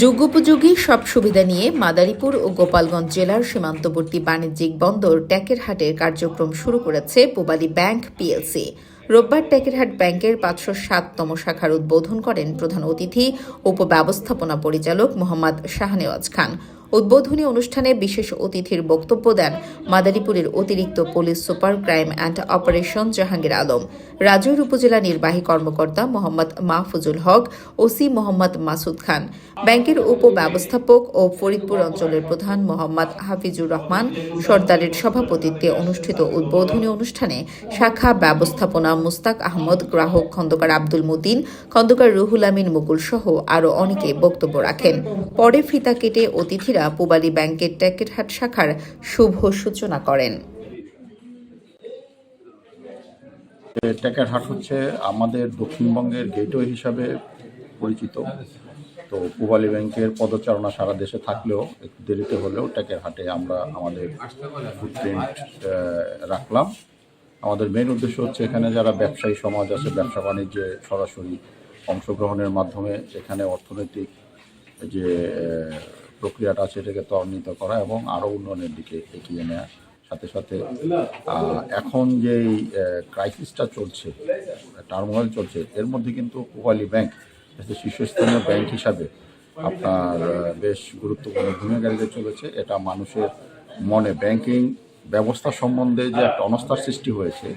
যুগোপযোগী সব সুবিধা নিয়ে মাদারীপুর ও গোপালগঞ্জ জেলার সীমান্তবর্তী বাণিজ্যিক বন্দর ট্যাকেরহাটের কার্যক্রম শুরু করেছে পূবালী ব্যাংক পিএলসি। রোববার ট্যাকেরহাট ব্যাংকের পাঁচশো সাততম শাখার উদ্বোধন করেন প্রধান অতিথি, উপব্যবস্থাপনা পরিচালক মোহাম্মদ শাহনেওয়াজ খান। উদ্বোধনী অনুষ্ঠানে বিশেষ অতিথির বক্তব্য দেন মাদারীপুরের অতিরিক্ত police super crime and operation Jahangir Alam, Rajoir উপজেলা নির্বাহী কর্মকর্তা মোহাম্মদ মাহফুজুল হক, ওসি মোহাম্মদ মাসুদ খান, ব্যাংকের উপব্যবস্থাপক ও ফরিদপুর অঞ্চলের প্রধান মোহাম্মদ হাফিজুর রহমান, সর্দারের সভাপতিত্বে অনুষ্ঠিত উদ্বোধনী অনুষ্ঠানে শাখা ব্যবস্থাপনা মুস্তাক আহমদ, গ্রাহক খন্দকার আব্দুল মতিন, খন্দকার রুহুল আমিন মুকুল সহ আরও অনেকে বক্তব্য রাখেন। পরে ফিতা কেটে অতিথিরা পূবালী ব্যাংকের ট্যাকেরহাট শাখার শুভ সূচনা করেন। টেকার হাট হচ্ছে আমাদের দক্ষিণবঙ্গের গেটওয়ে হিসাবে পরিচিত। তো পূবালী ব্যাংকের পদচারণা সারা দেশে থাকলেও, একটু দেরিতে হলেও টেকের হাটে আমরা আমাদের ফুটপ্রিন্ট রাখলাম। আমাদের মেন উদ্দেশ্য হচ্ছে এখানে যারা ব্যবসায়ী সমাজ আছে, ব্যবসা বাণিজ্যে সরাসরি অংশগ্রহণের মাধ্যমে এখানে অর্থনৈতিক যে প্রক্রিয়াটা এটাকে ত্বরান্বিত করা এবং আরও উন্নয়নের দিকে এগিয়ে নেওয়া। সাথে সাথে এখন যেই ক্রাইসিসটা চলছে টার্মোয়েল চলছে, এর মধ্যে কিন্তু পূবালী ব্যাংক শীর্ষস্থানীয় ব্যাংক হিসাবে আপনার বেশ গুরুত্বপূর্ণ ভূমিকা রেখে চলেছে। এটা মানুষের মনে ব্যাংকিং ব্যবস্থা সম্বন্ধে যে একটা অনাস্থার সৃষ্টি হয়েছে,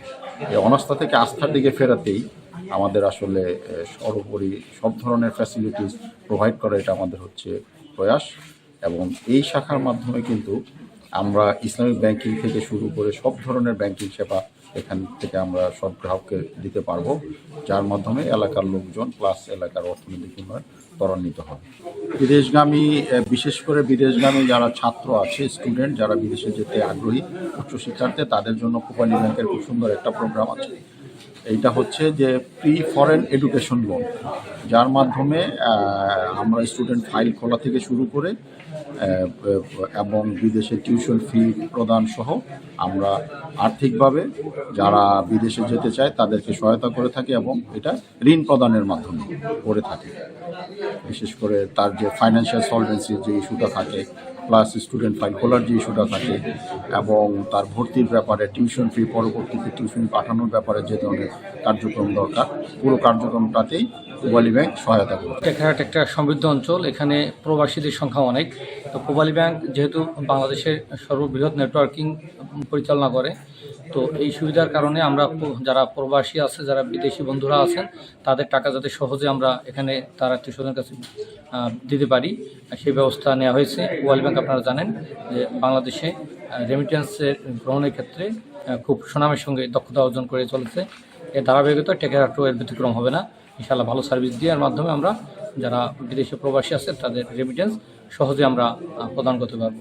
এই অনাস্থা থেকে আস্থার দিকে ফেরাতেই আমাদের আসলে সর্বোপরি সব ধরনের ফ্যাসিলিটিস প্রোভাইড করা এটা আমাদের হচ্ছে প্রয়াস এবং এই শাখার মাধ্যমে কিন্তু আমরা ইসলামিক ব্যাংকিং থেকে শুরু করে সব ধরনের ব্যাংকিং সেবা এখান থেকে আমরা সব গ্রাহককে দিতে পারব, যার মাধ্যমে এলাকার লোকজন প্লাস এলাকার অর্থনৈতিক উন্নয়ন ত্বরান্বিত হবে। বিদেশগামী বিশেষ করে বিদেশগামী যারা ছাত্র আছে স্টুডেন্ট যারা বিদেশে যেতে আগ্রহী উচ্চশিক্ষার্থে তাদের জন্য কোপালি ব্যাংকের খুব সুন্দর একটা প্রোগ্রাম আছে। এইটা হচ্ছে যে প্রি ফরেন এডুকেশন লোন যার মাধ্যমে আমরা স্টুডেন্ট ফাইল খোলা থেকে শুরু করে এবং বিদেশে টিউশন ফি প্রদান সহ আমরা আর্থিকভাবে যারা বিদেশে যেতে চায় তাদেরকে সহায়তা করে থাকি এবং এটা ঋণ প্রদানের মাধ্যমে করে থাকি। বিশেষ করে তার যে ফাইন্যান্সিয়াল সলভেন্সির যে ইস্যুটা থাকে প্লাস স্টুডেন্ট ফাইল খোলার যে ইস্যুটা থাকে, এবং তার ভর্তির ব্যাপারে টিউশন ফি পরবর্তীতে টিউশন পাঠানোর ব্যাপারে যে ধরনের কার্যক্রম দরকার, পুরো কার্যক্রমটাতেই পূবালী ব্যাংক সহায়তা করে টেকহাট একটা সমৃদ্ধ অঞ্চল, এখানে প্রবাসীদের সংখ্যা অনেক। তো পূবালী ব্যাংক যেহেতু বাংলাদেশের সর্ববৃহৎ নেটওয়ার্কিং পরিচালনা করে, তো এই সুবিধার কারণে আমরা যারা প্রবাসী আছে, যারা বিদেশি বন্ধুরা আছেন, তাদের টাকা যাতে সহজে আমরা এখানে তার আত্মীয় স্বজনের কাছে দিতে পারি, সেই ব্যবস্থা নেওয়া হয়েছে। ওয়ার্ল্ড ব্যাংক আপনারা জানেন যে বাংলাদেশে রেমিটেন্সের গ্রহণের ক্ষেত্রে খুব সুনামের সঙ্গে দক্ষতা অর্জন করে চলেছে। এর ধারাবাহিকতা টেকেরাটো এর ব্যতিক্রম হবে না। ইনশাআল্লাহ ভালো সার্ভিস দেওয়ার মাধ্যমে আমরা যারা বিদেশে প্রবাসী আছে, তাদের রেমিটেন্স সহজে আমরা প্রদান করতে পারব।